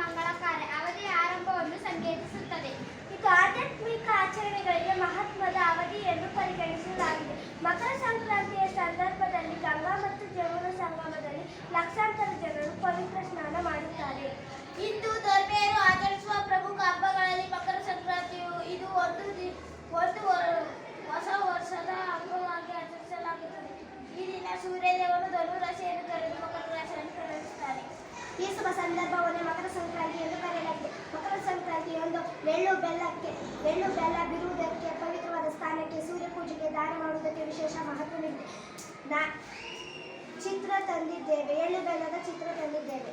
ಮಂಗಳಕಾರಿ ಅವಧಿ ಆರಂಭವನ್ನು ಸಂಕೇತ ಶುಭ ಸಂದರ್ಭವನ್ನು ಮಕರ ಸಂಕ್ರಾಂತಿ ಎಂದು ಕರೆಯಲಾಗಿದೆ. ಮಕರ ಸಂಕ್ರಾಂತಿ ಒಂದು ಎಳ್ಳು ಬೆಲ್ಲಕ್ಕೆ ಎಳ್ಳು ಬೆಲ್ಲ ಬಿಡುವುದಕ್ಕೆ ಪವಿತ್ರವಾದ ಸ್ಥಾನಕ್ಕೆ ಸೂರ್ಯ ಪೂಜೆಗೆ ದಾನ ಮಾಡುವುದಕ್ಕೆ ವಿಶೇಷ ಮಹತ್ವವಿದೆ. ನಾ ಚಿತ್ರ ತಂದಿದ್ದೇವೆ, ಎಳ್ಳು ಬೆಲ್ಲದ ಚಿತ್ರ ತಂದಿದ್ದೇವೆ.